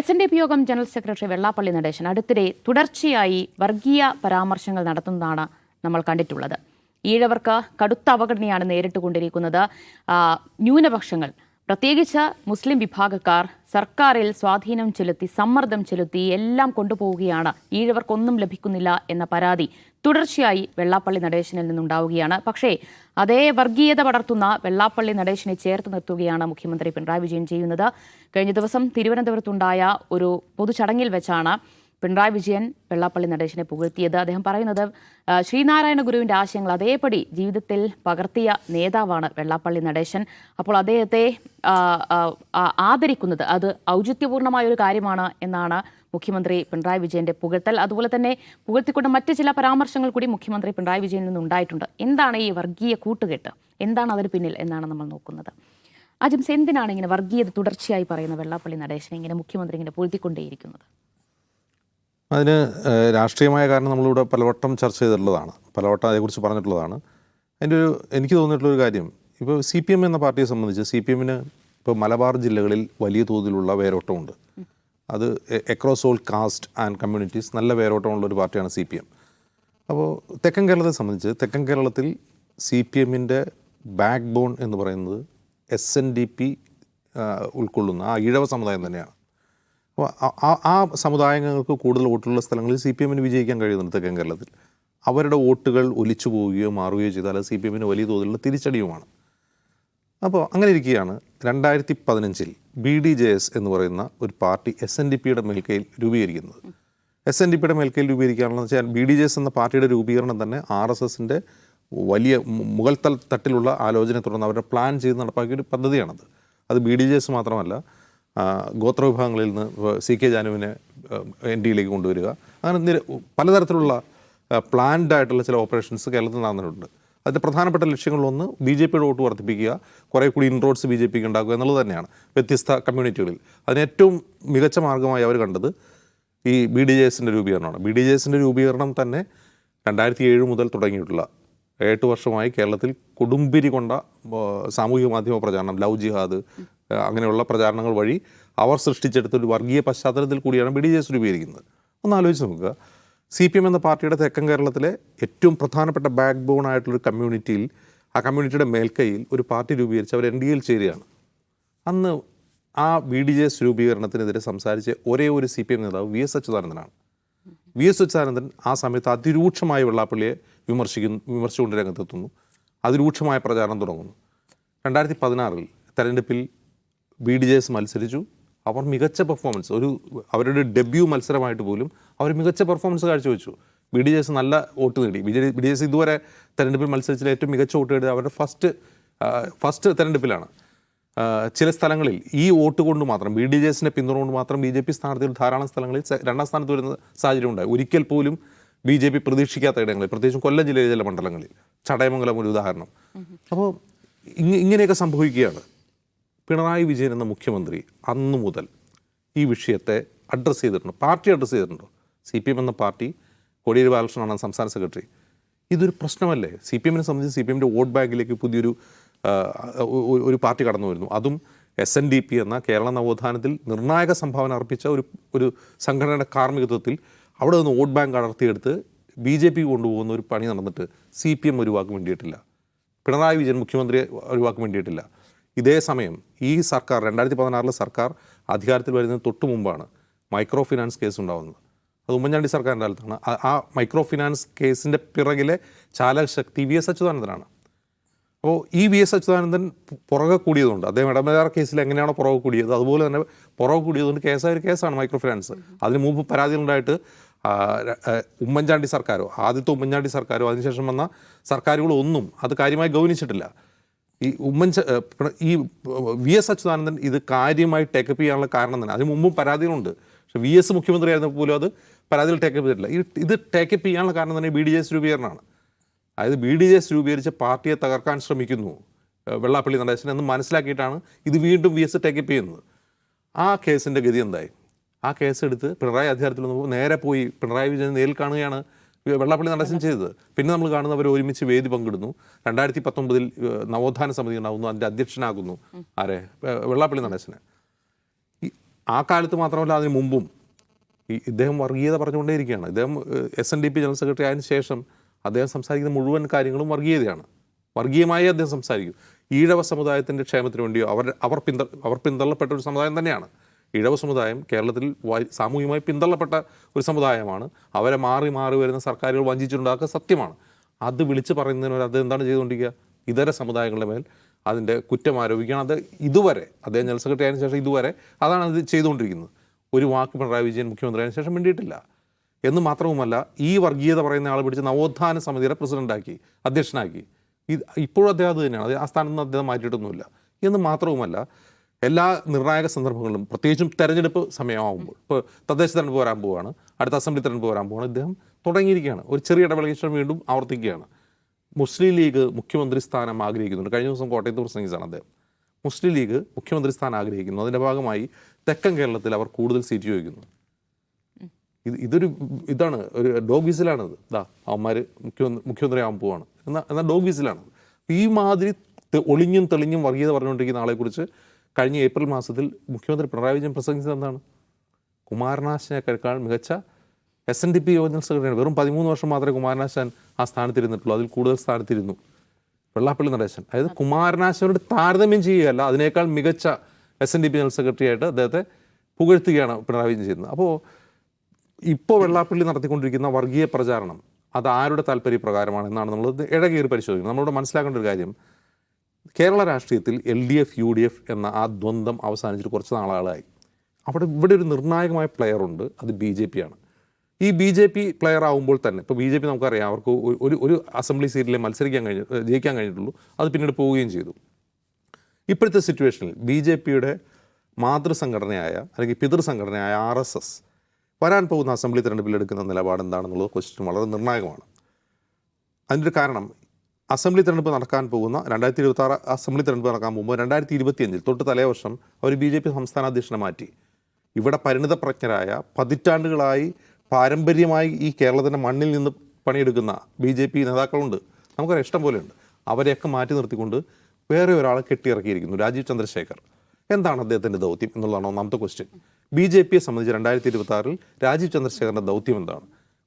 S N D P യോഗം general secretary Vellappally Natesan. അടുത്തിടെ തുടർച്ചയായി വർഗീയ പരാമർശങ്ങൾ നടത്തുന്നതാണ് നമ്മൾ കണ്ടിട്ടുള്ളത്. ഈഴവർക്ക് കടുത്ത അവഗണനയാണ് നേരിട്ടുകൊണ്ടിരിക്കുന്നത്. ന്യൂനപക്ഷങ്ങൾ. പ്രത്യേകിച്ച് മുസ്ലിം വിഭാഗക്കാർ സർക്കാരിൽ സ്വാധീനം ചെലുത്തി സമ്മർദ്ദം ചെലുത്തി എല്ലാം കൊണ്ടുപോവുകയാണ്. ഈഴവർക്കൊന്നും ലഭിക്കുന്നില്ല എന്ന പരാതി തുടർച്ചയായി വെള്ളാപ്പള്ളി നടേശനിൽ നിന്നുണ്ടാവുകയാണ്. പക്ഷേ അതേ വർഗീയത പടർത്തുന്ന വെള്ളാപ്പള്ളി നടേശനെ ചേർത്ത് നിർത്തുകയാണ് മുഖ്യമന്ത്രി പിണറായി വിജയൻ ചെയ്യുന്നത്. കഴിഞ്ഞ ദിവസം തിരുവനന്തപുരത്തുണ്ടായ ഒരു പൊതുചടങ്ങിൽ വെച്ചാണ് പിണറായി വിജയൻ വെള്ളാപ്പള്ളി നടേശനെ പുകഴ്ത്തിയത്. അദ്ദേഹം പറയുന്നത് ശ്രീനാരായണ ഗുരുവിന്റെ ആശയങ്ങൾ അതേപടി ജീവിതത്തിൽ പകർത്തിയ നേതാവാണ് വെള്ളാപ്പള്ളി നടേശൻ. അപ്പോൾ അദ്ദേഹത്തെ ആദരിക്കുന്നത് അത് ഔചിത്യപൂർണമായ ഒരു കാര്യമാണ് എന്നാണ് മുഖ്യമന്ത്രി പിണറായി വിജയന്റെ പുകഴ്ത്തൽ. അതുപോലെ തന്നെ പുകഴ്ത്തിക്കൊണ്ട് മറ്റ് ചില പരാമർശങ്ങൾ കൂടി മുഖ്യമന്ത്രി പിണറായി വിജയനിൽ നിന്ന് ഉണ്ടായിട്ടുണ്ട്. എന്താണ് ഈ വർഗീയ കൂട്ടുകെട്ട്? എന്താണ് അതിന് പിന്നിൽ? എന്നാണ് നമ്മൾ നോക്കുന്നത്. അജിംസ് എന്തിനാണ് ഇങ്ങനെ വർഗീയത തുടർച്ചയായി പറയുന്ന വെള്ളാപ്പള്ളി നടേശനെ ഇങ്ങനെ മുഖ്യമന്ത്രി ഇങ്ങനെ പുകഴ്ത്തിക്കൊണ്ടേയിരിക്കുന്നത്? അതിന് രാഷ്ട്രീയമായ കാരണം നമ്മളിവിടെ പലവട്ടം ചർച്ച ചെയ്തിട്ടുള്ളതാണ്. പലവട്ടം അതേക്കുറിച്ച് പറഞ്ഞിട്ടുള്ളതാണ്. അതിന്റെ ഒരു എനിക്ക് തോന്നിയിട്ടുള്ള ഒരു കാര്യം ഇപ്പോൾ സി പി എം എന്ന പാർട്ടിയെ സംബന്ധിച്ച് സി പി എമ്മിന് ഇപ്പോൾ മലബാർ ജില്ലകളിൽ വലിയ തോതിലുള്ള വേരോട്ടമുണ്ട്. അത് across all caste and communities നല്ല വേരോട്ടമുള്ള ഒരു പാർട്ടിയാണ് സി പി എം. അപ്പോൾ തെക്കൻ കേരളത്തെ സംബന്ധിച്ച് തെക്കൻ കേരളത്തിൽ സി പി എമ്മിന്റെ ബാക്ക് ബോൺ എന്ന് പറയുന്നത് എസ് എൻ ഡി പി ഉൾക്കൊള്ളുന്ന ആ ഈഴവ സമുദായം തന്നെയാണ്. അപ്പോൾ ആ- ആ- സമുദായങ്ങൾക്ക് കൂടുതൽ വോട്ടുള്ള സ്ഥലങ്ങളിൽ സി പി എമ്മിന് വിജയിക്കാൻ കഴിയുന്നുണ്ട് തെക്കൻ കേരളത്തിൽ. അവരുടെ വോട്ടുകൾ ഒലിച്ചു പോവുകയോ മാറുകയോ ചെയ്താൽ സി പി എമ്മിന് വലിയ തോതിലുള്ള തിരിച്ചടിയുമാണ്. അപ്പോൾ അങ്ങനെ ഇരിക്കുകയാണ്. രണ്ടായിരത്തി പതിനഞ്ചിൽ ബി ഡി ജെ എസ് എന്ന് പറയുന്ന ഒരു പാർട്ടി എസ് എൻ ഡി പിയുടെ മേൽക്കയിൽ രൂപീകരിക്കുന്നത്. എസ് എൻ ഡി പിയുടെ മേൽക്കയിൽ രൂപീകരിക്കുകയാണെന്ന് വെച്ചാൽ ബി ഡി ജെ എസ് എന്ന പാർട്ടിയുടെ രൂപീകരണം തന്നെ ആർ എസ് എസിന്റെ വലിയ മുഗൾ തട്ടിലുള്ള ആലോചനയെ തുടർന്ന് അവരുടെ പ്ലാൻ ചെയ്ത് നടപ്പാക്കിയ ഒരു പദ്ധതിയാണത്. അത് ബി ഡി ജെ എസ് മാത്രമല്ല ഗോത്രവിഭാഗങ്ങളിൽ നിന്ന് സി കെ ജാനുവിനെ എൻ ഡിയിലേക്ക് കൊണ്ടുവരിക. അങ്ങനെ പലതരത്തിലുള്ള പ്ലാൻഡ് ആയിട്ടുള്ള ചില ഓപ്പറേഷൻസ് കേരളത്തിൽ നടന്നിട്ടുണ്ട്. അതിന്റെ പ്രധാനപ്പെട്ട ലക്ഷ്യങ്ങളിലൊന്ന് ബി ജെ പിയുടെ വോട്ട് വർദ്ധിപ്പിക്കുക കുറേ കൂടി ഇൻറോഡ്സ് ബി ജെ പിക്ക് ഉണ്ടാക്കുക എന്നുള്ളത് തന്നെയാണ് വ്യത്യസ്ത കമ്മ്യൂണിറ്റികളിൽ അതിന് ഏറ്റവും മികച്ച മാർഗമായി അവർ കണ്ടത് ഈ ബി ഡി ജെ എസിന്റെ രൂപീകരണമാണ്. ബി ഡി ജെ എസിന്റെ രൂപീകരണം തന്നെ രണ്ടായിരത്തി ഏഴ് മുതൽ തുടങ്ങിയിട്ടുള്ള എട്ട് വർഷമായി കേരളത്തിൽ കൊടുമ്പിരി കൊണ്ട സാമൂഹിക മാധ്യമ പ്രചാരണം ലവ് ജിഹാദ് അങ്ങനെയുള്ള പ്രചാരണങ്ങൾ വഴി അവർ സൃഷ്ടിച്ചെടുത്ത ഒരു വർഗീയ പശ്ചാത്തലത്തിൽ കൂടിയാണ് ബി ഡി ജെ എസ് രൂപീകരിക്കുന്നത്. ഒന്ന് ആലോചിച്ച് നോക്കുക. സി പി എം എന്ന പാർട്ടിയുടെ തെക്കൻ കേരളത്തിലെ ഏറ്റവും പ്രധാനപ്പെട്ട ബാക്ക് ബോൺ ആയിട്ടുള്ളൊരു കമ്മ്യൂണിറ്റിയിൽ ആ കമ്മ്യൂണിറ്റിയുടെ മേൽക്കൈയിൽ ഒരു പാർട്ടി രൂപീകരിച്ച് അവർ എൻ ഡി എയിൽ ചേരുകയാണ്. അന്ന് ആ ബി ഡി ജെ എസ് രൂപീകരണത്തിനെതിരെ സംസാരിച്ച ഒരേ ഒരു സി പി എം നേതാവ് വി എസ് അച്യുതാനന്ദനാണ്. വി എസ് അച്യുതാനന്ദൻ ആ സമയത്ത് അതിരൂക്ഷമായ വെള്ളാപ്പള്ളിയെ വിമർശിക്കുന്നു വിമർശിച്ചുകൊണ്ട് രംഗത്തെത്തുന്നു. അതിരൂക്ഷമായ പ്രചാരണം തുടങ്ങുന്നു. രണ്ടായിരത്തി പതിനാറിൽ തെരഞ്ഞെടുപ്പിൽ ബി ഡി ജെ എസ് മത്സരിച്ചു. അവർ മികച്ച പെർഫോമൻസ് ഒരു അവരുടെ ഡെബ്യൂ മത്സരമായിട്ട് പോലും അവർ മികച്ച പെർഫോമൻസ് കാഴ്ചവെച്ചു. ബി ഡി ജെ എസ് നല്ല വോട്ട് നേടി. B J B D S ഇതുവരെ തെരഞ്ഞെടുപ്പിൽ മത്സരിച്ചിൽ ഏറ്റവും മികച്ച വോട്ട് നേടിയത് അവരുടെ ഫസ്റ്റ് ഫസ്റ്റ് തെരഞ്ഞെടുപ്പിലാണ്. ചില സ്ഥലങ്ങളിൽ ഈ വോട്ട് കൊണ്ട് മാത്രം ബി ഡി ജെ എസിനെ പിന്തുണ കൊണ്ട് മാത്രം ബി ജെ പി സ്ഥാനാർത്ഥികൾ ധാരാളം സ്ഥലങ്ങളിൽ രണ്ടാം സ്ഥാനത്ത് വരുന്ന സാഹചര്യം ഉണ്ടായി. ഒരിക്കൽ പോലും ബി ജെ പി പ്രതീക്ഷിക്കാത്ത ഇടങ്ങളിൽ പ്രത്യേകിച്ചും കൊല്ലം ജില്ലയിലെ ചില മണ്ഡലങ്ങളിൽ. ചടയമംഗലം ഒരു ഉദാഹരണം. അപ്പോൾ ഇങ്ങ ഇങ്ങനെയൊക്കെ സംഭവിക്കുകയാണ്. പിണറായി വിജയൻ എന്ന മുഖ്യമന്ത്രി അന്നു മുതൽ ഈ വിഷയത്തെ അഡ്രസ്സ് ചെയ്തിട്ടുണ്ട്. പാർട്ടി അഡ്രസ്സ് ചെയ്തിട്ടുണ്ടോ? സി പി എം എന്ന പാർട്ടി കോടിയേരി ബാലകൃഷ്ണനാണ് സംസ്ഥാന സെക്രട്ടറി. ഇതൊരു പ്രശ്നമല്ലേ? സി പി എമ്മിനെ സംബന്ധിച്ച് സി പി എമ്മിന്റെ വോട്ട് ബാങ്കിലേക്ക് പുതിയൊരു ഒരു പാർട്ടി കടന്നു വരുന്നു. അതും എസ് എൻ ഡി പി എന്ന കേരള നവോത്ഥാനത്തിൽ നിർണായക സംഭാവന അർപ്പിച്ച ഒരു ഒരു സംഘടനയുടെ കാർമ്മികത്വത്തിൽ അവിടെ നിന്ന് വോട്ട് ബാങ്ക് അടർത്തിയെടുത്ത് ബി ജെ പി കൊണ്ടുപോകുന്ന ഒരു പണി നടന്നിട്ട് സി പി എം ഒരു വേണ്ടിയിട്ടില്ല. പിണറായി വിജയൻ മുഖ്യമന്ത്രി ഒഴിവാക്കാൻ വേണ്ടിയിട്ടില്ല. ഇതേ സമയം ഈ സർക്കാർ രണ്ടായിരത്തി പതിനാറിലെ സർക്കാർ അധികാരത്തിൽ വരുന്നതിന് തൊട്ട് മുമ്പാണ് മൈക്രോ ഫിനാൻസ് കേസ് ഉണ്ടാകുന്നത് അത് ഉമ്മൻചാണ്ടി സർക്കാരിന്റെ കാലത്താണ്. ആ- മൈക്രോ ഫിനാൻസ് കേസിന്റെ പിറകിലെ ചാലകശക്തി വി എസ് അച്യുതാനന്ദനാണ്. അപ്പോൾ ഈ വി എസ് അച്യുതാനന്ദൻ പുറകെ കൂടിയതുകൊണ്ട് അദ്ദേഹം ഇടമലയാർ കേസിൽ എങ്ങനെയാണോ പുറകെ കൂടിയത് അതുപോലെ തന്നെ പുറകെ കൂടിയതുകൊണ്ട് കേസായ ഒരു കേസാണ് മൈക്രോ ഫിനാൻസ്. അതിന് മുമ്പ് പരാതികളുണ്ടായിട്ട് ഉമ്മൻചാണ്ടി സർക്കാരോ ആദ്യത്തെ ഉമ്മൻചാണ്ടി സർക്കാരോ അതിനുശേഷം വന്ന സർക്കാരുകളൊന്നും അത് കാര്യമായി ഗൗനിച്ചിട്ടില്ല. ഈ ഉമ്മൻ ഈ വി എസ് അച്യുതാനന്ദൻ ഇത് കാര്യമായി ടേക്കപ്പ് ചെയ്യാനുള്ള കാരണം തന്നെ അതിന് മുമ്പും പരാതികളുണ്ട്. പക്ഷെ വി എസ് മുഖ്യമന്ത്രി പോലും അത് പരാതികൾ ടേക്കപ്പ് ചെയ്തിട്ടില്ല. ഇത് ടേക്കപ്പ് ചെയ്യാനുള്ള കാരണം തന്നെ ബി ഡി എസ് രൂപീകരണമാണ് അതായത് ബി ഡി എസ് രൂപീകരിച്ച് പാർട്ടിയെ തകർക്കാൻ ശ്രമിക്കുന്നു വെള്ളാപ്പള്ളി നടേശൻ എന്ന് മനസ്സിലാക്കിയിട്ടാണ് ഇത് വീണ്ടും വി എസ് ടേക്കപ്പ് ചെയ്യുന്നത്. ആ കേസിന്റെ ഗതി എന്തായി? ആ കേസ് എടുത്ത് പിണറായി അധികാരത്തിൽ വന്നപ്പോൾ നേരെ പോയി പിണറായി വിജയൻ നേരിൽ കാണുകയാണ് വെള്ളാപ്പള്ളി നടേശൻ ചെയ്തത്. പിന്നെ നമ്മൾ കാണുന്ന അവർ ഒരുമിച്ച് വേദി പങ്കിടുന്നു. രണ്ടായിരത്തി പത്തൊമ്പതിൽ നവോത്ഥാന സമിതി ഉണ്ടാകുന്നു അതിന്റെ അധ്യക്ഷനാകുന്നു. ആരെ? വെള്ളാപ്പള്ളി നടേശനെ. ആ കാലത്ത് മാത്രമല്ല അതിന് മുമ്പും ഈ ഇദ്ദേഹം വർഗീയത പറഞ്ഞുകൊണ്ടേയിരിക്കുകയാണ്. ഇദ്ദേഹം S N D P general secretary ആയതിനു ശേഷം അദ്ദേഹം സംസാരിക്കുന്ന മുഴുവൻ കാര്യങ്ങളും വർഗീയതയാണ്. വർഗീയമായി അദ്ദേഹം സംസാരിക്കും. ഈഴവ സമുദായത്തിന്റെ ക്ഷേമത്തിന് വേണ്ടിയോ അവർ അവർ പിന്ത അവർ പിന്തള്ളപ്പെട്ട ഒരു സമുദായം തന്നെയാണ്. ഈഴവ സമുദായം കേരളത്തിൽ സാമൂഹികമായി പിന്തള്ളപ്പെട്ട ഒരു സമുദായമാണ്. അവരെ മാറി മാറി വരുന്ന സർക്കാരുകൾ വഞ്ചിച്ചിട്ടുണ്ടാക്കുക സത്യമാണ്. അത് വിളിച്ച് പറയുന്നതിന് അത് എന്താണ് ചെയ്തുകൊണ്ടിരിക്കുക? ഇതര സമുദായങ്ങളുടെ മേൽ അതിന്റെ കുറ്റം ആരോപിക്കുകയാണ്. അത് ഇതുവരെ അദ്ദേഹം ജനറൽ സെക്രട്ടറി ആയതിനു ശേഷം ഇതുവരെ അതാണ് അത് ചെയ്തുകൊണ്ടിരിക്കുന്നത്. ഒരു വാക്ക് പിണറായി വിജയൻ മുഖ്യമന്ത്രിയായതിനു ശേഷം വേണ്ടിയിട്ടില്ല എന്ന് മാത്രവുമല്ല ഈ വർഗീയത പറയുന്ന ആളെ പിടിച്ച് നവോത്ഥാന സമിതിയുടെ പ്രസിഡന്റാക്കി അധ്യക്ഷനാക്കി. ഇത് ഇപ്പോഴും അദ്ദേഹം അത് തന്നെയാണ്. ആ സ്ഥാനത്ത് നിന്ന് അദ്ദേഹം മാറ്റിയിട്ടൊന്നുമില്ല. എന്ന് മാത്രവുമല്ല എല്ലാ നിർണായക സന്ദർഭങ്ങളിലും പ്രത്യേകിച്ചും തെരഞ്ഞെടുപ്പ് സമയമാകുമ്പോൾ ഇപ്പോൾ തദ്ദേശ തെരഞ്ഞെടുപ്പ് വരാൻ പോവുകയാണ് അടുത്ത അസംബ്ലി തെരഞ്ഞെടുപ്പ് വരാൻ പോവുകയാണ് ഇദ്ദേഹം തുടങ്ങിയിരിക്കുകയാണ്. ഒരു ചെറിയ ഇടവേളയ്ക്ക് ശേഷം വീണ്ടും ആവർത്തിക്കുകയാണ്. മുസ്ലിം ലീഗ് മുഖ്യമന്ത്രി സ്ഥാനം ആഗ്രഹിക്കുന്നുണ്ട്. കഴിഞ്ഞ ദിവസം കോട്ടയത്ത് പ്രസംഗിച്ചാണ് അദ്ദേഹം. മുസ്ലിം ലീഗ് മുഖ്യമന്ത്രി സ്ഥാനം ആഗ്രഹിക്കുന്നു. അതിന്റെ ഭാഗമായി തെക്കൻ കേരളത്തിൽ അവർ കൂടുതൽ സീറ്റ് ചോദിക്കുന്നു. ഇത് ഇതൊരു ഇതാണ് ഒരു ഡോഗ് വിസിലാണിത് ഇത് അവന്മാർ മുഖ്യമന്ത്രി മുഖ്യമന്ത്രി ആകാൻ പോവാണ്. എന്നാൽ എന്നാൽ ഡോഗ് വിസിലാണ് ഈ മാതിരി ഒളിഞ്ഞും തെളിഞ്ഞും വർഗീയത പറഞ്ഞുകൊണ്ടിരിക്കുന്ന ആളെക്കുറിച്ച് കഴിഞ്ഞ ഏപ്രിൽ മാസത്തിൽ മുഖ്യമന്ത്രി പിണറായി വിജയൻ പ്രസംഗിച്ചത് എന്താണ്? കുമാരനാശിനേക്കാൾ മികച്ച എസ് എൻ ഡി പി യോജന സെക്രട്ടറിയാണ് വെറും പതിമൂന്ന് വർഷം മാത്രമേ കുമാരനാശാൻ ആ സ്ഥാനത്തിരുന്നിട്ടുള്ളൂ. അതിൽ കൂടുതൽ സ്ഥാനത്തിരുന്നു. വെള്ളാപ്പള്ളി നടേശൻ. അതായത് കുമാരനാശനോട് താരതമ്യം ചെയ്യുകയല്ല അതിനേക്കാൾ മികച്ച S N D P general secretary ആയിട്ട് അദ്ദേഹത്തെ പുകഴ്ത്തുകയാണ് പിണറായി വിജയൻ ചെയ്യുന്നത്. അപ്പോൾ ഇപ്പോൾ വെള്ളാപ്പള്ളി നടത്തിക്കൊണ്ടിരിക്കുന്ന വർഗീയ പ്രചാരണം അത് ആരുടെ താല്പര്യപ്രകാരമാണ് എന്നാണ് നമ്മൾ ഇഴകേറി പരിശോധിക്കുന്നത്. നമ്മളോട് മനസ്സിലാക്കേണ്ട ഒരു കാര്യം കേരള രാഷ്ട്രീയത്തിൽ L D F U D F എന്ന ആ ദ്വന്ദ്ം അവസാനിച്ചിട്ട് കുറച്ച് നാളുകളായി അവിടെ ഇവിടെ ഒരു നിർണായകമായ പ്ലെയർ ഉണ്ട് അത് ബി ജെ പി ആണ്. ഈ ബി ജെ പി പ്ലെയർ ആകുമ്പോൾ തന്നെ ഇപ്പോൾ ബി ജെ പി നമുക്കറിയാം അവർക്ക് ഒരു- ഒരു ഒരു അസംബ്ലി സീറ്റിലെ മത്സരിക്കാൻ കഴിഞ്ഞ ജയിക്കാൻ കഴിഞ്ഞിട്ടുള്ളൂ അത് പിന്നീട് പോവുകയും ചെയ്തു. ഇപ്പോഴത്തെ സിറ്റുവേഷനിൽ ബി ജെ പിയുടെ മാതൃസംഘടനയായ അല്ലെങ്കിൽ പിതൃസംഘടനയായ ആർ എസ് എസ് വരാൻ പോകുന്ന അസംബ്ലി തെരഞ്ഞെടുപ്പിൽ എടുക്കുന്ന നിലപാട് എന്താണെന്നുള്ളത് ക്വസ്റ്റ്യൻ വളരെ നിർണായകമാണ്. അതിന്റെ ഒരു കാരണം അസംബ്ലി തെരഞ്ഞെടുപ്പ് നടക്കാൻ പോകുന്ന രണ്ടായിരത്തി ഇരുപത്തി ആറ് അസംബ്ലി തെരഞ്ഞെടുപ്പ് നടക്കാൻ പോകുമ്പോൾ രണ്ടായിരത്തി ഇരുപത്തിയഞ്ചിൽ തൊട്ട് തലേവർഷം അവർ ബി ജെ പി സംസ്ഥാന അധ്യക്ഷനെ മാറ്റി. ഇവിടെ പരിണിതപ്രജ്ഞരായ പതിറ്റാണ്ടുകളായി പാരമ്പര്യമായി ഈ കേരളത്തിന്റെ മണ്ണിൽ നിന്ന് പണിയെടുക്കുന്ന ബി ജെ പി നേതാക്കളുണ്ട്. നമുക്കൊരു ഇഷ്ടം പോലെയുണ്ട്. അവരെയൊക്കെ മാറ്റി നിർത്തിക്കൊണ്ട് വേറെ ഒരാളെ കെട്ടിയിറക്കിയിരിക്കുന്നു രാജീവ് ചന്ദ്രശേഖർ. എന്താണ് അദ്ദേഹത്തിന്റെ ദൗത്യം എന്നുള്ളതാണ് ഒന്നാമത്തെ ക്വസ്റ്റ്യൻ ബി ജെ പിയെ സംബന്ധിച്ച് രണ്ടായിരത്തി ഇരുപത്തി ആറിൽ രാജീവ് ചന്ദ്രശേഖറിന്റെ ദൗത്യം എന്താണ്?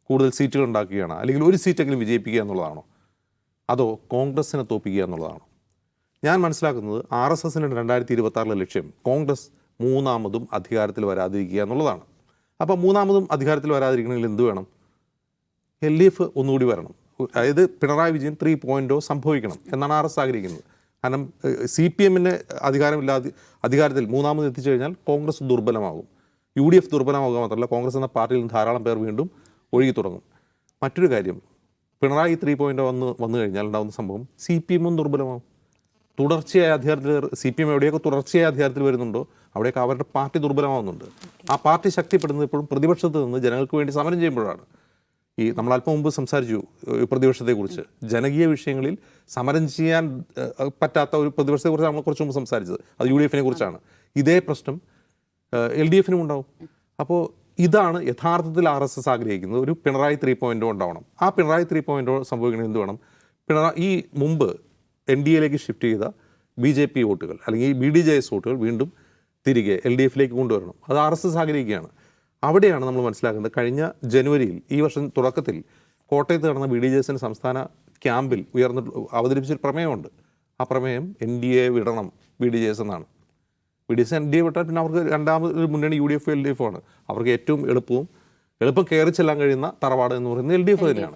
കൂടുതൽ സീറ്റുകൾ ഉണ്ടാക്കുകയാണ് അല്ലെങ്കിൽ ഒരു സീറ്റെങ്കിലും വിജയിപ്പിക്കുക എന്നുള്ളതാണോ? അതോ കോൺഗ്രസ്സിനെ തോപ്പിക്കുക എന്നുള്ളതാണ്? ഞാൻ മനസ്സിലാക്കുന്നത് ആർ എസ് എസിന്റെ രണ്ടായിരത്തി ഇരുപത്തി ലക്ഷ്യം കോൺഗ്രസ് മൂന്നാമതും അധികാരത്തിൽ വരാതിരിക്കുക എന്നുള്ളതാണ്. അപ്പോൾ മൂന്നാമതും അധികാരത്തിൽ വരാതിരിക്കണമെങ്കിൽ എന്ത് വേണം? എൽ ഡി എഫ് ഒന്നുകൂടി വരണം. അതായത് പിണറായി വിജയൻ ത്രീ പോയിന്റോ സംഭവിക്കണം എന്നാണ് ആർ എസ് ആഗ്രഹിക്കുന്നത്. കാരണം സി പി എമ്മിന് അധികാരമില്ലാതെ അധികാരത്തിൽ മൂന്നാമത് എത്തിച്ചു കഴിഞ്ഞാൽ കോൺഗ്രസ് ദുർബലമാകും. യു ഡി എഫ് ദുർബലമാകുക മാത്രമല്ല കോൺഗ്രസ് എന്ന പാർട്ടിയിൽ ധാരാളം പേർ വീണ്ടും ഒഴുകി തുടങ്ങും മറ്റൊരു കാര്യം പിണറായി ത്രീ പോയിന്റ് വന്ന് വന്നു കഴിഞ്ഞാൽ ഉണ്ടാകുന്ന സംഭവം സി പി എമ്മും ദുർബലമാകും തുടർച്ചയായ അധികാരത്തിൽ സി പി എം എവിടെയൊക്കെ തുടർച്ചയായ അധികാരത്തിൽ വരുന്നുണ്ടോ അവിടെയൊക്കെ അവരുടെ പാർട്ടി ദുർബലമാവുന്നുണ്ട്. ആ പാർട്ടി ശക്തിപ്പെടുന്നത് ഇപ്പോഴും പ്രതിപക്ഷത്ത് നിന്ന് ജനങ്ങൾക്ക് വേണ്ടി സമരം ചെയ്യുമ്പോഴാണ്. ഈ നമ്മൾ അല്പം മുമ്പ് സംസാരിച്ചു പ്രതിപക്ഷത്തെക്കുറിച്ച്. ജനകീയ വിഷയങ്ങളിൽ സമരം ചെയ്യാൻ പറ്റാത്ത ഒരു പ്രതിപക്ഷത്തെക്കുറിച്ച് നമ്മൾ കുറച്ച് മുമ്പ് സംസാരിച്ചത്. അത് യു ഡി എഫിനെ കുറിച്ചാണ് ഇതേ പ്രശ്നം എൽ ഡി എഫിനും ഉണ്ടാവും. അപ്പോൾ ഇതാണ് യഥാർത്ഥത്തിൽ ആർ എസ് എസ് ആഗ്രഹിക്കുന്നത്. ഒരു പിണറായി ത്രീ പോയിന്റോ ഉണ്ടാവണം. ആ പിണറായി ത്രീ പോയിന്റോ സംഭവിക്കണമെങ്കിൽ എന്ത് വേണം? പിണറായി ഈ മുമ്പ് എൻ ഡി എയിലേക്ക് ഷിഫ്റ്റ് ചെയ്ത ബി ജെ പി വോട്ടുകൾ അല്ലെങ്കിൽ ബി ഡി ജെ എസ് വോട്ടുകൾ വീണ്ടും തിരികെ എൽ ഡി എഫിലേക്ക് കൊണ്ടുവരണം. അത് ആർ എസ് എസ് ആഗ്രഹിക്കുകയാണ്. അവിടെയാണ് നമ്മൾ മനസ്സിലാക്കുന്നത് കഴിഞ്ഞ ജനുവരിയിൽ ഈ വർഷം തുടക്കത്തിൽ കോട്ടയത്ത് നടന്ന ബി ഡി ജെ എസിന്റെ സംസ്ഥാന ക്യാമ്പിൽ ഉയർന്നിട്ട് അവതരിപ്പിച്ചൊരു പ്രമേയമുണ്ട്. ആ പ്രമേയം എൻ ഡി എ വിടണം ബി ഡി ജെ എസ് എന്നാണ്. B D S N D A വിട്ടാൽ പിന്നെ അവർക്ക് രണ്ടാമത് മുന്നണി U D F L D F ആണ്. അവർക്ക് ഏറ്റവും എളുപ്പവും എളുപ്പം കയറി ചെല്ലാൻ കഴിയുന്ന തറവാട് എന്ന് പറയുന്നത് എൽ ഡി എഫ് തന്നെയാണ്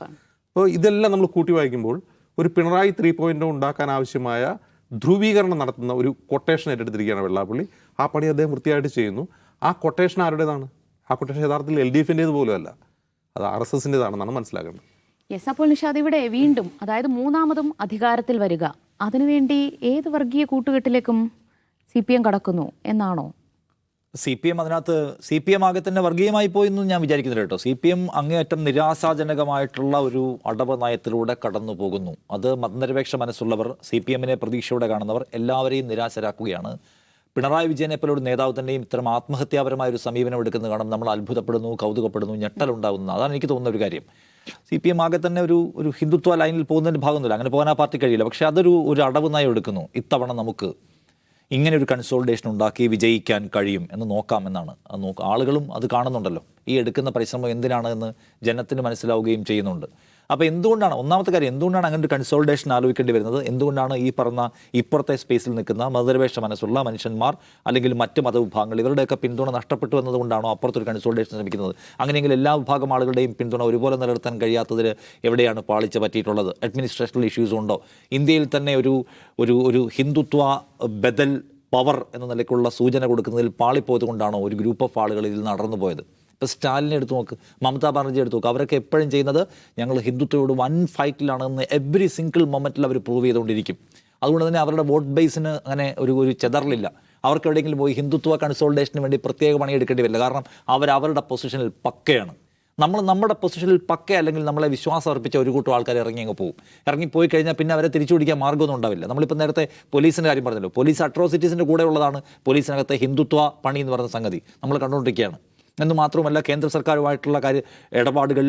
അപ്പോൾ ഇതെല്ലാം നമ്മൾ കൂട്ടി വായിക്കുമ്പോൾ ഒരു പിണറായി ത്രീ പോയിന്റ് ഉണ്ടാക്കാൻ ആവശ്യമായ ധ്രുവീകരണം നടത്തുന്ന ഒരു കൊട്ടേഷൻ ഏറ്റെടുത്തിരിക്കുകയാണ് വെള്ളാപ്പള്ളി. ആ പണി അദ്ദേഹം വൃത്തിയായിട്ട് ചെയ്യുന്നു. ആ കൊട്ടേഷൻ ആരുടേതാണ്? ആ കൊട്ടേഷൻ യഥാർത്ഥത്തിൽ എൽ ഡി എഫിന്റേത് പോലുമല്ല. അത് ആർ എസ് എസിന്റെതാണെന്നാണ് മനസ്സിലാക്കേണ്ടത് യെസ് അപ്പോൾ നിഷാദ് ഇവിടെ വീണ്ടും അതായത് മൂന്നാമതും അധികാരത്തിൽ വരിക. അതിനുവേണ്ടി ഏത് വർഗീയ കൂട്ടുകെട്ടിലേക്കും സി പി എം കടക്കുന്നു എന്നാണോ? സി പി എം അതിനകത്ത് സി പി എം ആകെ തന്നെ വർഗീയമായി പോയി ഞാൻ വിചാരിക്കുന്നില്ല കേട്ടോ. സി പി എം അങ്ങേയറ്റം നിരാശാജനകമായിട്ടുള്ള ഒരു അടവ് നയത്തിലൂടെ കടന്നു പോകുന്നു. അത് മതനിരപേക്ഷ മനസ്സുള്ളവർ സി പി എമ്മിനെ പ്രതീക്ഷയോടെ കാണുന്നവർ എല്ലാവരെയും നിരാശരാക്കുകയാണ്. പിണറായി വിജയനെ പോലെ ഒരു നേതാവ് തന്നെയും ഇത്തരം ആത്മഹത്യാപരമായ ഒരു സമീപനം എടുക്കുന്നത് കാണും. നമ്മൾ അത്ഭുതപ്പെടുന്നു കൗതുകപ്പെടുന്നു ഞെട്ടലുണ്ടാകുന്നു അതാണ് എനിക്ക് തോന്നുന്ന ഒരു കാര്യം. സി പി എം ആകെ തന്നെ ഒരു ഒരു ഹിന്ദുത്വ ലൈനിൽ പോകുന്നതിന്റെ ഭാഗമൊന്നുമില്ല. അങ്ങനെ പോകാൻ ആ പാർട്ടി കഴിയില്ല. പക്ഷേ അതൊരു ഒരു അടവ് നയം എടുക്കുന്നു ഇത്തവണ നമുക്ക്. ഇങ്ങനെ ഒരു കൺസോൾട്ടേഷൻ ഉണ്ടാക്കി വിജയിക്കാൻ കഴിയും എന്ന് നോക്കാമെന്നാണ്. അത് നോക്കുക ആളുകളും അത് കാണുന്നുണ്ടല്ലോ. ഈ എടുക്കുന്ന പരിശ്രമം എന്തിനാണ് എന്ന് ജനത്തിന് മനസ്സിലാവുകയും ചെയ്യുന്നുണ്ട്. അപ്പോൾ എന്തുകൊണ്ടാണ് ഒന്നാമത്തെ കാര്യം എന്തുകൊണ്ടാണ് അങ്ങനെ ഒരു കൺസോൾട്ടേഷൻ ആലോചിക്കേണ്ടി വരുന്നത്? എന്തുകൊണ്ടാണ് ഈ പറഞ്ഞ ഇപ്പുറത്തെ സ്പേസിൽ നിൽക്കുന്ന മതനിരപേക്ഷ മനസ്സുള്ള മനുഷ്യന്മാർ അല്ലെങ്കിൽ മറ്റ് മതവിഭാഗങ്ങൾ ഇവരുടെയൊക്കെ പിന്തുണ നഷ്ടപ്പെട്ടു എന്നതുകൊണ്ടാണോ അപ്പുറത്തൊരു കൺസോൾട്ടേഷൻ ശ്രമിക്കുന്നത്? അങ്ങനെയെങ്കിൽ എല്ലാ വിഭാഗം ആളുകളുടെയും പിന്തുണ ഒരുപോലെ നിലനിർത്താൻ കഴിയാത്തതിൽ എവിടെയാണ് പാളിച്ച പറ്റിയിട്ടുള്ളത്? അഡ്മിനിസ്ട്രേഷണൽ ഇഷ്യൂസ് ഉണ്ടോ? ഇന്ത്യയിൽ തന്നെ ഒരു ഒരു ഒരു ഹിന്ദുത്വ ബദൽ പവർ എന്ന നിലയ്ക്കുള്ള സൂചന കൊടുക്കുന്നതിൽ പാളിപ്പോയത് കൊണ്ടാണോ ഒരു ഗ്രൂപ്പ് ഓഫ് ആളുകൾ ഇതിൽ നടന്നു പോയത് ഇപ്പോൾ സ്റ്റാലിനെ എടുത്ത് നോക്ക് മമതാ ബാനർജി എടുത്തു നോക്ക്. അവരൊക്കെ എപ്പോഴും ചെയ്യുന്നത് ഞങ്ങൾ ഹിന്ദുത്വയോട് വൺ ഫൈറ്റിലാണെന്ന് എവറി സിംഗിൾ മൊമെന്റിൽ അവർ പ്രൂവ് ചെയ്തുകൊണ്ടിരിക്കും. അതുകൊണ്ട് തന്നെ അവരുടെ വോട്ട് ബേസിന് അങ്ങനെ ഒരു ഒരു ചെതറിലില്ല. അവർക്ക് എവിടെയെങ്കിലും പോയി ഹിന്ദുത്വ കൺസോൾട്ടേഷന് വേണ്ടി പ്രത്യേക പണി എടുക്കേണ്ടി വരില്ല. കാരണം അവർ അവരുടെ പൊസിഷനിൽ പക്കയാണ്. നമ്മൾ നമ്മുടെ പൊസിഷനിൽ പക്ക അല്ലെങ്കിൽ നമ്മളെ വിശ്വാസം അർപ്പിച്ച ഒരു കൂട്ടം ആൾക്കാർ ഇറങ്ങി അങ്ങ് പോകും. ഇറങ്ങി പോയി കഴിഞ്ഞാൽ പിന്നെ അവരെ തിരിച്ചു പിടിക്കാൻ മാർഗമൊന്നും ഉണ്ടാവില്ല. നമ്മളിപ്പോൾ നേരത്തെ പോലീസിന്റെ കാര്യം പറഞ്ഞല്ലോ. പോലീസ് അട്രോസിറ്റീസിന്റെ കൂടെ ഉള്ളതാണ് പോലീസിനകത്തെ ഹിന്ദുത്വ പണി എന്ന് പറയുന്ന സംഗതി. നമ്മൾ കണ്ടുകൊണ്ടിരിക്കുകയാണ്. എന്ന് മാത്രമല്ല കേന്ദ്ര സർക്കാരുമായിട്ടുള്ള കാര്യ ഇടപാടുകൾ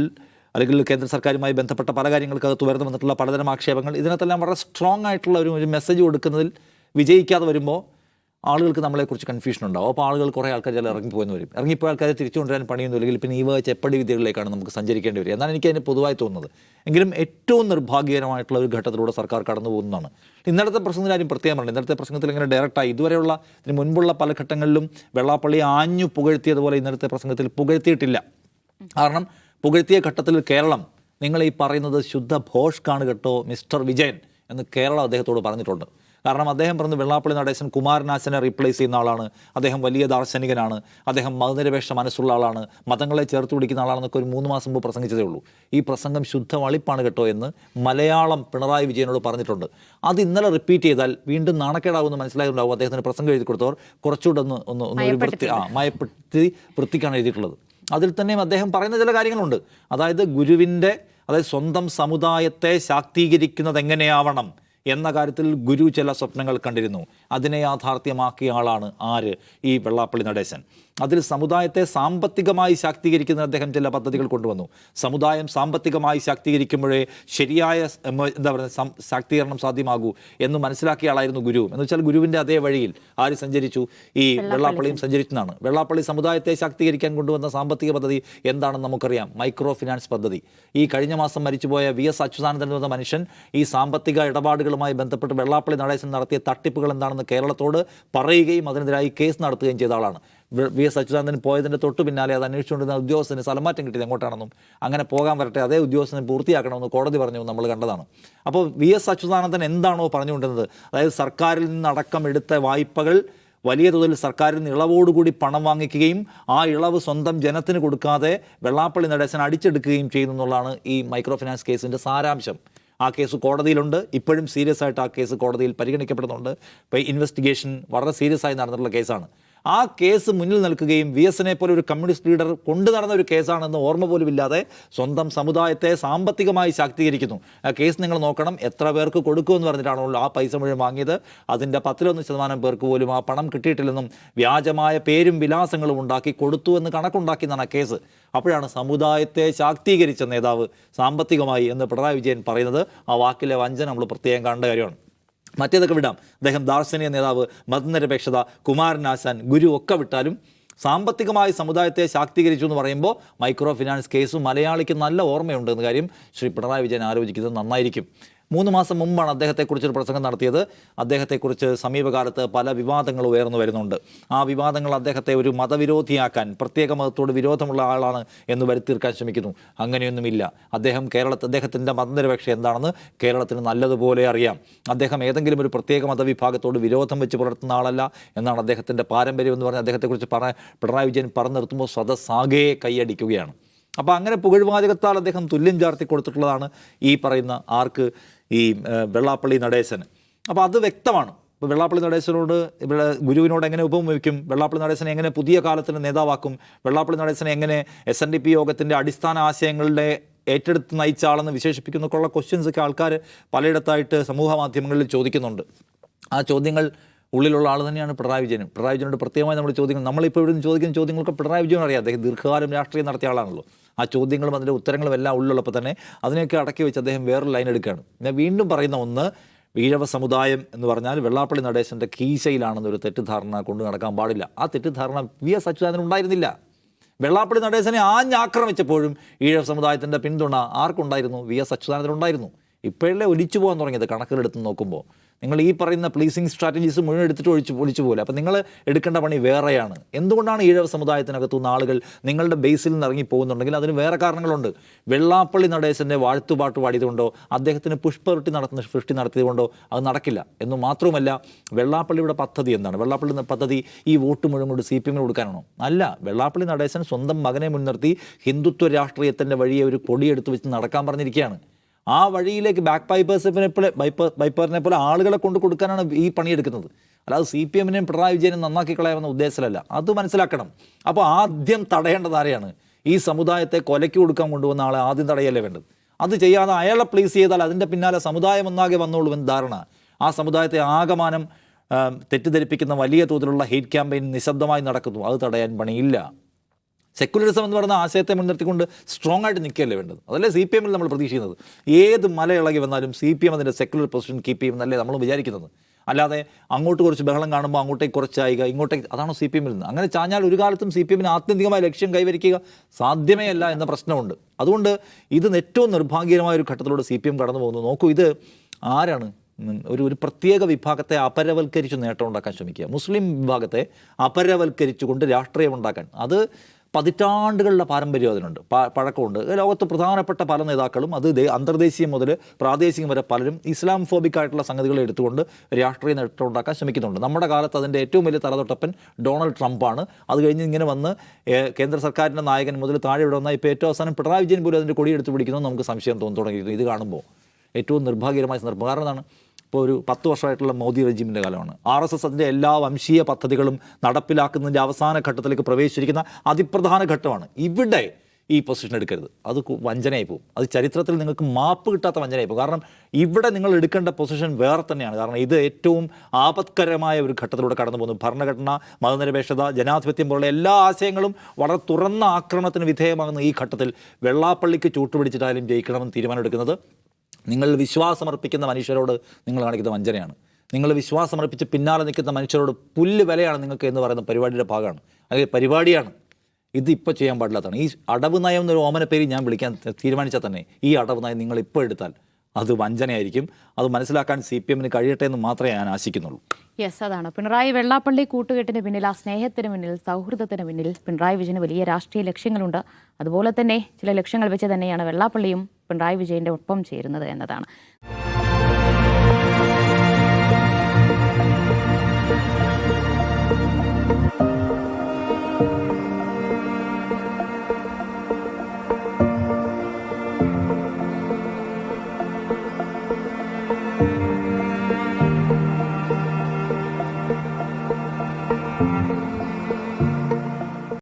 അല്ലെങ്കിൽ കേന്ദ്ര സർക്കാരുമായി ബന്ധപ്പെട്ട പല കാര്യങ്ങൾക്കകത്ത് ഉയർന്നു വന്നിട്ടുള്ള പലതരം ആക്ഷേപങ്ങൾ ഇതിനകത്തെല്ലാം വളരെ സ്ട്രോങ് ആയിട്ടുള്ള ഒരു ഒരു മെസ്സേജ് കൊടുക്കുന്നതിൽ വിജയിക്കാതെ വരുമ്പോൾ ആളുകൾക്ക് നമ്മളെക്കുറിച്ച് കൺഫ്യൂഷൻ ഉണ്ടാവും. അപ്പോൾ ആളുകൾ കുറേ ആൾക്കാർ ചില ഇറങ്ങിപ്പോയെന്ന് വരും. ഇറങ്ങിപ്പോയ ആൾക്കാരെ തിരിച്ചു കൊണ്ടുവരാൻ പണിയൊന്നും ഇല്ലെങ്കിൽ പിന്നെ ഈ വക ചെപ്പടി വിദ്യകളിലേക്കാണ് നമുക്ക് സഞ്ചരിക്കേണ്ടി വരിക. എന്നാണ് എനിക്ക് അതിന് പൊതുവായി തോന്നുന്നത്. എങ്കിലും ഏറ്റവും നിർഭാഗ്യകരമായിട്ടുള്ള ഒരു ഘട്ടത്തിലൂടെ സർക്കാർ കടന്നു പോകുന്നതാണ്. ഇന്നത്തെ പ്രശ്നത്തിൽ ആരും പ്രത്യേകം പറഞ്ഞു ഇന്നലത്തെ പ്രസംഗത്തിൽ ഇങ്ങനെ ഡയറക്റ്റായി ഇതുവരെയുള്ള ഇതിന് മുൻപുള്ള പല ഘട്ടങ്ങളിലും വെള്ളാപ്പള്ളി ആഞ്ഞു പുകഴ്ത്തിയതുപോലെ ഇന്നത്തെ പ്രസംഗത്തിൽ പുകഴ്ത്തിയിട്ടില്ല. കാരണം പുകഴ്ത്തിയ ഘട്ടത്തിൽ കേരളം നിങ്ങൾ ഈ പറയുന്നത് ശുദ്ധ ഭോഷ്കാണ് കേട്ടോ മിസ്റ്റർ വിജയൻ എന്ന് കേരളം അദ്ദേഹത്തോട് പറഞ്ഞിട്ടുണ്ട്. കാരണം അദ്ദേഹം പറഞ്ഞു വെള്ളാപ്പള്ളി നടേശൻ കുമാരനാശനെ റീപ്ലേസ് ചെയ്യുന്ന ആളാണ്. അദ്ദേഹം വലിയ ദാർശനികനാണ്. അദ്ദേഹം മതനിരപേക്ഷ മനസ്സുള്ള ആളാണ്. മതങ്ങളെ ചേർത്ത് പിടിക്കുന്ന ആളാണെന്നൊക്കെ ഒരു മൂന്ന് മാസം മുമ്പ് പ്രസംഗിച്ചതേ ഉള്ളൂ. ഈ പ്രസംഗം ശുദ്ധ വളിപ്പാണ് കേട്ടോ എന്ന് മലയാളം പിണറായി വിജയനോട് പറഞ്ഞിട്ടുണ്ട്. അത് ഇന്നലെ റിപ്പീറ്റ് ചെയ്താൽ വീണ്ടും നാണക്കേടാവുമെന്ന് മനസ്സിലായിട്ടുണ്ടാവും. അദ്ദേഹത്തിന് പ്രസംഗം എഴുതി കൊടുത്തവർ കുറച്ചുകൂടെ ഒന്ന് ഒന്ന് ഒന്ന് ഒരു വൃത്തി ആ മയപ്പെടുത്തി വൃത്തിക്കാണ് എഴുതിയിട്ടുള്ളത്. അതിൽ തന്നെയും അദ്ദേഹം പറയുന്ന ചില കാര്യങ്ങളുണ്ട്. അതായത് ഗുരുവിന്റെ അതായത് സ്വന്തം സമുദായത്തെ ശാക്തീകരിക്കുന്നത് എങ്ങനെയാവണം എന്ന കാര്യത്തിൽ ഗുരു ചില സ്വപ്നങ്ങൾ കണ്ടിരുന്നു. അതിനെ യാഥാർത്ഥ്യമാക്കിയ ആളാണ് ആര്? ഈ വെള്ളാപ്പള്ളി നടേശൻ. അതിൽ സമുദായത്തെ സാമ്പത്തികമായി ശാക്തീകരിക്കുന്ന അദ്ദേഹം ചില പദ്ധതികൾ കൊണ്ടുവന്നു. സമുദായം സാമ്പത്തികമായി ശാക്തീകരിക്കുമ്പോഴേ ശരിയായ എന്താ പറയുക ശാക്തീകരണം സാധ്യമാകൂ എന്ന് മനസ്സിലാക്കിയ ആളായിരുന്നു ഗുരു. എന്ന് വെച്ചാൽ ഗുരുവിന്റെ അതേ വഴിയിൽ ആര് സഞ്ചരിച്ചു? ഈ വെള്ളാപ്പള്ളിയും സഞ്ചരിച്ചതാണ്. വെള്ളാപ്പള്ളി സമുദായത്തെ ശാക്തീകരിക്കാൻ കൊണ്ടുവന്ന സാമ്പത്തിക പദ്ധതി എന്താണെന്ന് നമുക്കറിയാം. മൈക്രോ ഫിനാൻസ് പദ്ധതി. ഈ കഴിഞ്ഞ മാസം മരിച്ചുപോയ വി എസ് അച്യുതാനന്ദൻ എന്ന മനുഷ്യൻ ഈ സാമ്പത്തിക ഇടപാടുകളുമായി ബന്ധപ്പെട്ട് വെള്ളാപ്പള്ളി നടേശൻ നടത്തിയ തട്ടിപ്പുകൾ എന്താണെന്ന് കേരളത്തോട് പറയുകയും അതിനെതിരായി കേസ് നടത്തുകയും ചെയ്ത ആളാണ്. വി- എസ് അച്യുതാനന്ദൻ പോയതിന്റെ തൊട്ട് പിന്നാലെ അത് അന്വേഷിച്ചുകൊണ്ടിരുന്ന ഉദ്യോഗസ്ഥന് സ്ഥലമാറ്റം കിട്ടിയത് എങ്ങോട്ടാണെന്നും അങ്ങനെ പോകാൻ വരട്ടെ അതേ ഉദ്യോഗസ്ഥനെ പൂർത്തിയാക്കണമെന്ന് കോടതി പറഞ്ഞു നമ്മൾ കണ്ടതാണ്. അപ്പോൾ വി എസ് അച്യുതാനന്ദൻ എന്താണോ പറഞ്ഞുകൊണ്ടിരുന്നത്? അതായത് സർക്കാരിൽ നിന്നടക്കം എടുത്ത വായ്പകൾ വലിയ തോതിൽ സർക്കാരിൽ നിന്ന് ഇളവോടുകൂടി പണം വാങ്ങിക്കുകയും ആ ഇളവ് സ്വന്തം ജനത്തിന് കൊടുക്കാതെ വെള്ളാപ്പള്ളി നടേശൻ അടിച്ചെടുക്കുകയും ചെയ്യുന്നു എന്നുള്ളതാണ് ഈ മൈക്രോ ഫിനാൻസ് കേസിന്റെ സാരാംശം. ആ കേസ് കോടതിയിലുണ്ട്. ഇപ്പോഴും സീരിയസ് ആയിട്ട് ആ കേസ് കോടതിയിൽ പരിഗണിക്കപ്പെടുന്നുണ്ട്. ഇപ്പോൾ ഇൻവെസ്റ്റിഗേഷൻ വളരെ സീരിയസ് ആയി നടന്നിട്ടുള്ള കേസാണ്. ആ കേസ് മുന്നിൽ നിൽക്കുകയും വി എസിനെ പോലെ ഒരു കമ്മ്യൂണിസ്റ്റ് ലീഡർ കൊണ്ടു നടന്ന ഒരു കേസാണെന്ന് ഓർമ്മ പോലും ഇല്ലാതെ സ്വന്തം സമുദായത്തെ സാമ്പത്തികമായി ശാക്തീകരിക്കുന്നു. ആ കേസ് നിങ്ങൾ നോക്കണം എത്ര പേർക്ക് കൊടുക്കുമെന്ന് പറഞ്ഞിട്ടാണല്ലോ ആ പൈസ മുഴുവൻ വാങ്ങിയത്. അതിന്റെ പത്തിലൊന്ന് ശതമാനം പേർക്ക് പോലും ആ പണം കിട്ടിയിട്ടില്ലെന്നും വ്യാജമായ പേരും വിലാസങ്ങളും ഉണ്ടാക്കി കൊടുത്തു എന്ന് കണക്കുണ്ടാക്കിയതാണ് ആ കേസ്. അപ്പോഴാണ് സമുദായത്തെ ശാക്തീകരിച്ച നേതാവ് സാമ്പത്തികമായി എന്ന് പിണറായി വിജയൻ പറയുന്നത്. ആ വാക്കിലെ വഞ്ചന നമ്മൾ പ്രത്യേകം കണ്ട കാര്യമാണ്. മറ്റേതൊക്കെ വിടാം. അദ്ദേഹം ദാർശനിക നേതാവ് മതനിരപേക്ഷത കുമാരനാശാൻ ഗുരു ഒക്കെ വിട്ടാലും സാമ്പത്തികമായി സമുദായത്തെ ശാക്തീകരിച്ചു എന്ന് പറയുമ്പോൾ മൈക്രോ ഫിനാൻസ് കേസും മലയാളിക്ക് നല്ല ഓർമ്മയുണ്ടെന്ന കാര്യം ശ്രീ പിണറായി വിജയൻ ആലോചിക്കുന്നത് നന്നായിരിക്കും. മൂന്ന് മാസം മുമ്പാണ് അദ്ദേഹത്തെക്കുറിച്ചൊരു പ്രസംഗം നടത്തിയത്. അദ്ദേഹത്തെക്കുറിച്ച് സമീപകാലത്ത് പല വിവാദങ്ങൾ ഉയർന്നു വരുന്നുണ്ട്. ആ വിവാദങ്ങൾ അദ്ദേഹത്തെ ഒരു മതവിരോധിയാക്കാൻ പ്രത്യേക മതത്തോട് വിരോധമുള്ള ആളാണ് എന്ന് വരുത്തീർക്കാൻ ശ്രമിക്കുന്നു. അങ്ങനെയൊന്നുമില്ല. അദ്ദേഹം കേരളത്തിൽ അദ്ദേഹത്തിന്റെ മതനിരപേക്ഷ എന്താണെന്ന് കേരളത്തിന് നല്ലതുപോലെ അറിയാം. അദ്ദേഹം ഏതെങ്കിലും ഒരു പ്രത്യേക മതവിഭാഗത്തോട് വിരോധം വെച്ച് പുലർത്തുന്ന ആളല്ല എന്നാണ് അദ്ദേഹത്തിന്റെ പാരമ്പര്യം എന്ന് പറഞ്ഞ് അദ്ദേഹത്തെക്കുറിച്ച് പറ പിണറായി വിജയൻ പറഞ്ഞു നിർത്തുമ്പോൾ സദസ്സാകെ കൈയടിക്കുകയാണ്. അപ്പോൾ അങ്ങനെ പുകഴ്വാചകത്താൽ അദ്ദേഹം തുല്യം ചാർത്തി കൊടുത്തിട്ടുള്ളതാണ് ഈ പറയുന്ന ആർക്ക് ഈ വെള്ളാപ്പള്ളി നടേശൻ അപ്പോൾ അത് വ്യക്തമാണ്. ഇപ്പോൾ വെള്ളാപ്പള്ളി നടേശനോട് ഇവിടെ ഗുരുവിനോട് എങ്ങനെ ഉപമിക്കും വെള്ളാപ്പള്ളി നടേശനെ എങ്ങനെ പുതിയ കാലത്തിന് നേതാവാക്കും? വെള്ളാപ്പള്ളി നടേശനെ എങ്ങനെ എസ് എൻ ഡി പി യോഗത്തിന്റെ അടിസ്ഥാന ആശയങ്ങളുടെ ഏറ്റെടുത്ത് നയിച്ച ആളെന്ന് വിശേഷിപ്പിക്കുന്നൊക്കെയുള്ള ക്വസ്റ്റ്യൻസൊക്കെ ആൾക്കാർ പലയിടത്തായിട്ട് സമൂഹ മാധ്യമങ്ങളിൽ ചോദിക്കുന്നുണ്ട്. ആ ചോദ്യങ്ങൾ ഉള്ളിലുള്ള ആൾ തന്നെയാണ് പിണറായി വിജയനും പിണറായി വിജയനോട് പ്രത്യേകമായി നമ്മൾ ചോദിക്കുന്നത് നമ്മളിപ്പോൾ ഇവിടുന്ന് ചോദിക്കുന്ന ചോദ്യങ്ങൾക്ക് പിണറായി വിജയൻ അറിയാം. അദ്ദേഹം ദീർഘകാലം രാഷ്ട്രീയം നടത്തിയ ആളാണല്ലോ. ആ ചോദ്യങ്ങളും അതിന്റെ ഉത്തരങ്ങളും എല്ലാം ഉള്ളിലുള്ളപ്പോൾ തന്നെ അതിനെയൊക്കെ അടക്കി വെച്ച് അദ്ദേഹം വേറൊരു ലൈൻ എടുക്കുകയാണ്. ഞാൻ വീണ്ടും പറയുന്ന ഒന്ന് ഈഴവ സമുദായം എന്ന് പറഞ്ഞാൽ വെള്ളാപ്പള്ളി നടേശന്റെ കീശയിലാണെന്നൊരു തെറ്റിദ്ധാരണ കൊണ്ടു നടക്കാൻ പാടില്ല. ആ തെറ്റിദ്ധാരണ വി എസ് അച്യുതാനന്ദൻ ഉണ്ടായിരുന്നില്ല. വെള്ളാപ്പള്ളി നടേശനെ ആഞ്ഞാക്രമിച്ചപ്പോഴും ഈഴവ സമുദായത്തിന്റെ പിന്തുണ ആർക്കുണ്ടായിരുന്നു? വി എസ് അച്യുതാനന്ദൻ ഉണ്ടായിരുന്നു. ഇപ്പോഴല്ലേ ഒലിച്ചു പോകാൻ തുടങ്ങിയത് കണക്കിലെടുത്ത് നോക്കുമ്പോൾ നിങ്ങൾ ഈ പറയുന്ന പ്ലീസിങ് സ്ട്രാറ്റജീസ് മുഴുവൻ എടുത്തിട്ട് ഒഴിച്ച് ഒഴിച്ചു പോലെ അപ്പം നിങ്ങൾ എടുക്കേണ്ട പണി വേറെയാണ്. എന്തുകൊണ്ടാണ് ഈഴവ സമുദായത്തിനകത്തുനിന്ന് ആളുകൾ നിങ്ങളുടെ ബേസിൽ നിന്ന് ഇറങ്ങി പോകുന്നുണ്ടെങ്കിൽ അതിന് വേറെ കാരണങ്ങളുണ്ട്. വെള്ളാപ്പള്ളി നടേശന്റെ വാഴ്ത്തുപാട്ട് പാടിയതുകൊണ്ടോ അദ്ദേഹത്തിന് പുഷ്പവൃട്ടി നടത്തുന്ന സൃഷ്ടി നടത്തിയതുകൊണ്ടോ അത് നടക്കില്ല. എന്ന് മാത്രവുമല്ല വെള്ളാപ്പള്ളിയുടെ പദ്ധതി എന്താണ്? വെള്ളാപ്പള്ളി പദ്ധതി ഈ വോട്ട് മുഴുവൻ കൊണ്ട് സി പി എമ്മിന് കൊടുക്കാനാണോ? അല്ല വെള്ളാപ്പള്ളി നടേശൻ സ്വന്തം മകനെ മുൻനിർത്തി ഹിന്ദുത്വ രാഷ്ട്രീയത്തിന്റെ വഴിയെ ഒരു പൊടിയെടുത്ത് വെച്ച് നടക്കാൻ പറഞ്ഞിരിക്കുകയാണ്. ആ വഴിയിലേക്ക് ബാക്ക് പൈപ്പേഴ്സിനെ പോലെ ബൈപ്പറിനെ പോലെ ആളുകളെ കൊണ്ട് കൊടുക്കാനാണ് ഈ പണിയെടുക്കുന്നത്. അല്ലാതെ സി പി എമ്മിനെയും പിണറായി വിജയനും നന്നാക്കി കളയാമെന്ന ഉദ്ദേശത്തിലല്ല. അത് മനസ്സിലാക്കണം. അപ്പോൾ ആദ്യം തടയേണ്ടത് ആരെയാണ്? ഈ സമുദായത്തെ കൊലയ്ക്ക് കൊടുക്കാൻ കൊണ്ടുവന്ന ആളെ ആദ്യം തടയല്ലേ വേണ്ടത്? അത് ചെയ്യാതെ അയാളെ പ്ലേസ് ചെയ്താൽ അതിന്റെ പിന്നാലെ സമുദായം ഒന്നാകെ വന്നോളൂ എന്ന് ധാരണ. ആ സമുദായത്തെ ആകമാനം തെറ്റിദ്ധരിപ്പിക്കുന്ന വലിയ തോതിലുള്ള ഹെയ്റ്റ് ക്യാമ്പയിൻ നിശബ്ദമായി നടക്കുന്നു. അത് തടയാൻ പണിയില്ല. സെക്കുലറിസം എന്ന് പറയുന്ന ആശയത്തെ മുൻനിർത്തിക്കൊണ്ട് സ്ട്രോങ് ആയിട്ട് നിൽക്കുകയല്ലേ വേണ്ടത്? അതല്ലേ സി പി എമ്മിൽ നമ്മൾ പ്രതീക്ഷിക്കുന്നത്. ഏത് മല ഇളകി വന്നാലും സി പി എം അതിന്റെ സെക്കുലർ പൊസിഷൻ കീപ്പ് ചെയ്യുമെന്നല്ലേ നമ്മൾ വിചാരിക്കുന്നത്. അല്ലാതെ അങ്ങോട്ട് കുറച്ച് ബഹളം കാണുമ്പോൾ അങ്ങോട്ടേക്ക് കുറച്ചായിക ചായുക ഇങ്ങോട്ടേക്ക് അതാണോ സി പി എമ്മിൽ നിന്ന്? അങ്ങനെ ചാഞ്ഞാൽ ഒരു കാലത്തും സി പി എമ്മിന് ആത്യന്തികമായ ലക്ഷ്യം കൈവരിക്കുക സാധ്യമേ അല്ല എന്ന പ്രശ്നമുണ്ട്. അതുകൊണ്ട് ഇത് ഏറ്റവും നിർഭാഗ്യകരമായ ഒരു ഘട്ടത്തിലൂടെ സി പി എം കടന്നു പോകുന്നു. നോക്കൂ ഇത് ആരാണ്? ഒരു ഒരു പ്രത്യേക വിഭാഗത്തെ അപരവൽക്കരിച്ച് നേട്ടം ഉണ്ടാക്കാൻ ശ്രമിക്കുക. മുസ്ലിം വിഭാഗത്തെ അപരവൽക്കരിച്ചുകൊണ്ട് രാഷ്ട്രീയം ഉണ്ടാക്കാൻ. അത് പതിറ്റാണ്ടുകളുടെ പാരമ്പര്യം അതിനുണ്ട്. പഴക്കമുണ്ട്. ലോകത്ത് പ്രധാനപ്പെട്ട പല നേതാക്കളും അത് അന്തർദേശീയം മുതൽ പ്രാദേശികം വരെ പലരും ഇസ്ലാം ഫോബിക് ആയിട്ടുള്ള സംഗതികളെ എടുത്തുകൊണ്ട് രാഷ്ട്രീയ നേട്ടം ഉണ്ടാക്കാൻ ശ്രമിക്കുന്നുണ്ട്. നമ്മുടെ കാലത്ത് അതിന്റെ ഏറ്റവും വലിയ തലതൊട്ടപ്പൻ ഡൊണാൾഡ് ട്രംപാണ്. അത് കഴിഞ്ഞ് ഇങ്ങനെ വന്ന് കേന്ദ്ര സർക്കാരിന്റെ നായകൻ മുതൽ താഴെ ഇവിടെ വന്നാൽ ഇപ്പോൾ ഏറ്റവും അവസാനം പിണറായി വിജയൻ പോലും അതിന്റെ കൊടിയെടുത്ത് പിടിക്കുന്നു നമുക്ക് സംശയം തോന്നി തുടങ്ങിയിരുന്നു ഇത് കാണുമ്പോൾ ഏറ്റവും നിർഭാഗ്യകരമായ സന്ദർഭം. കാരണം എന്താണ്? ഇപ്പോൾ ഒരു പത്ത് വർഷമായിട്ടുള്ള മോദി റെജിമിന്റെ കാലമാണ്. ആർ എസ് എസ് അതിന്റെ എല്ലാ വംശീയ പദ്ധതികളും നടപ്പിലാക്കുന്നതിന്റെ അവസാന ഘട്ടത്തിലേക്ക് പ്രവേശിച്ചിരിക്കുന്ന അതിപ്രധാന ഘട്ടമാണ്. ഇവിടെ ഈ പൊസിഷൻ എടുക്കരുത്. അത് വഞ്ചനയായി പോകും. അത് ചരിത്രത്തിൽ നിങ്ങൾക്ക് മാപ്പ് കിട്ടാത്ത വഞ്ചനയായി പോകും. കാരണം ഇവിടെ നിങ്ങൾ എടുക്കേണ്ട പൊസിഷൻ വേറെ തന്നെയാണ്. കാരണം ഇത് ഏറ്റവും ആപത്കരമായ ഒരു ഘട്ടത്തിലൂടെ കടന്നു പോകുന്നു. ഭരണഘടന മതനിരപേക്ഷത ജനാധിപത്യം പോലുള്ള എല്ലാ ആശയങ്ങളും വളരെ തുറന്ന ആക്രമണത്തിന് വിധേയമാകുന്ന ഈ ഘട്ടത്തിൽ വെള്ളാപ്പള്ളിക്ക് ചൂട്ടുപിടിച്ചിട്ടായാലും ജയിക്കണമെന്ന് തീരുമാനമെടുക്കുന്നത് നിങ്ങൾ വിശ്വാസമർപ്പിക്കുന്ന മനുഷ്യരോട് നിങ്ങൾ കാണിക്കുന്ന വഞ്ചനയാണ്. നിങ്ങൾ വിശ്വാസമർപ്പിച്ച് പിന്നാലെ നിൽക്കുന്ന മനുഷ്യരോട് പുല്ല് വിലയാണ് നിങ്ങൾക്ക് എന്ന് പറയുന്ന പരിപാടിയുടെ ഭാഗമാണ്. അല്ലെങ്കിൽ പരിപാടിയാണ്. ഇത് ചെയ്യാൻ പാടില്ലാത്തതാണ്. ഈ അടവ് നയം എന്നൊരു ഓമന പേര് ഞാൻ വിളിക്കാൻ തീരുമാനിച്ചാൽ തന്നെ ഈ അടവ് നയം നിങ്ങൾ ഇപ്പോൾ എടുത്താൽ അത് വഞ്ചനയായിരിക്കും. അത് മനസ്സിലാക്കാൻ സി പി എമ്മിന് കഴിയട്ടെ എന്ന് മാത്രമേ ഞാൻ ആശിക്കുന്നുള്ളൂ. യെസ് അതാണ്. പിണറായി വെള്ളാപ്പള്ളി കൂട്ടുകെട്ടിന് പിന്നിൽ ആ സ്നേഹത്തിന് പിന്നിൽ സൗഹൃദത്തിന് പിന്നിൽ പിണറായി വിജയന് വലിയ രാഷ്ട്രീയ ലക്ഷ്യങ്ങളുണ്ട്. അതുപോലെ തന്നെ ചില ലക്ഷ്യങ്ങൾ വെച്ച് തന്നെയാണ് വെള്ളാപ്പള്ളിയും പിണറായി വിജയന്റെ ഒപ്പം ചേരുന്നത് എന്നതാണ്